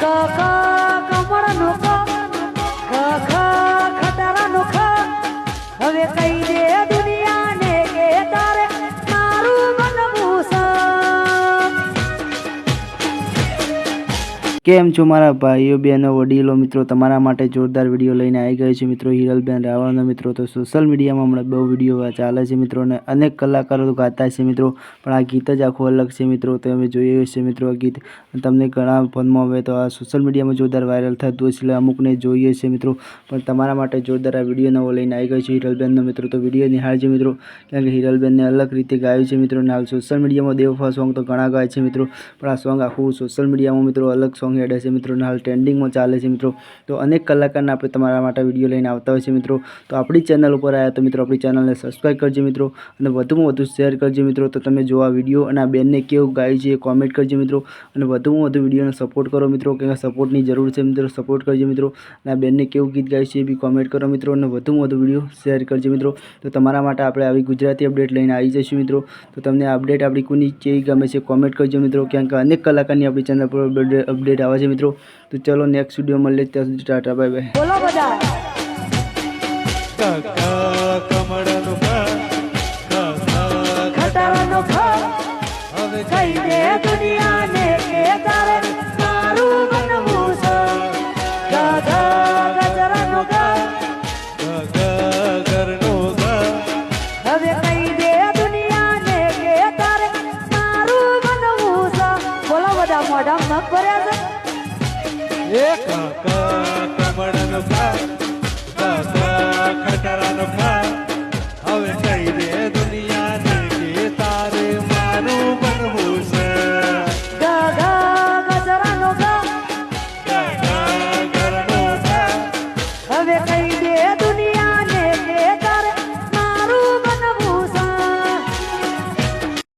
ક ક કમળનો ક ખ ખ ખટારાનો ખ હવે કઈ દે કેમ છો મારા ભાઈઓ, બહેનો, વડીલો? મિત્રો, તમારા માટે જોરદાર વીડિયો લઈને આવી ગયો છે. મિત્રો, હિરલબેન રાવળનો મિત્રો તો સોશિયલ મીડિયામાં હમણાં બહુ વીડિયો ચાલે છે. મિત્રો, અને અનેક કલાકારો તો ગાતા છે. મિત્રો, પણ આ ગીત જ આખું અલગ છે. મિત્રો તમે જોઈએ છે. મિત્રો, આ ગીત તમને ઘણા ફોનમાં હવે તો આ સોશિયલ મીડિયામાં જોરદાર વાયરલ થતું હશે એટલે અમુકને જોઈએ છે મિત્રો, પણ તમારા માટે જોરદાર આ વીડિયો નવો લઈને આવી ગયો છે. હિરલબેનનો મિત્રો તો વીડિયો નિહાળજો. મિત્રો, કારણ કે હિરલબેનને અલગ રીતે ગાયું છે. મિત્રો અને હાલ સોશિયલ મીડિયામાં દેવફા સોંગ તો ઘણા ગાય છે. મિત્રો, પણ આ સોંગ આખું સોશિયલ મીડિયામાં મિત્રો અલગ સોંગ હેડે છે મિત્રો હાલ ટ્રેન્ડિંગમાં ચાલે છે મિત્રો. તો અનેક કલાકારના આપણે તમારા માટે વીડિયો લઈને આવતા હોય છે મિત્રો. તો આપણી ચેનલ ઉપર આવ્યા તો મિત્રો આપણી ચેનલને સબસ્ક્રાઈબ કરજો મિત્રો અને વધુમાં વધુ શેર કરજો મિત્રો. તો તમે જો આ વીડિયો અને આ બેનને કેવું ગાય છે એ કોમેન્ટ કરજો મિત્રો. અને વધુમાં વધુ વિડીયોને સપોર્ટ કરો મિત્રો, કે સપોર્ટની જરૂર છે મિત્રો સપોર્ટ કરજો મિત્રો. અને આ બેનને કેવું ગીત ગાય છે એ બી કોમેન્ટ કરો મિત્રો અને વધુમાં વધુ વીડિયો શેર કરજો મિત્રો. તો તમારા માટે આપણે આવી ગુજરાતી અપડેટ લઈને આવી જઈશું મિત્રો. તો તમને અપડેટ આપણી કોની કેવી ગમે છે કોમેન્ટ કરજો મિત્રો. કારણ કે અનેક કલાકારની આપણી ચેનલ પર અપડેટ આવે છે મિત્રો. તો ચલો નેક્સ્ટ વીડિયો મળીએ ત્યાં સુધી ટાટા બાય બાય બોલો બધા. કમળનું ખટારાનો ખા હવે કઈ દે દુનિયાને કે તારે મોઢા મગ ભર્યા છે એક કમળનું ખટરાનું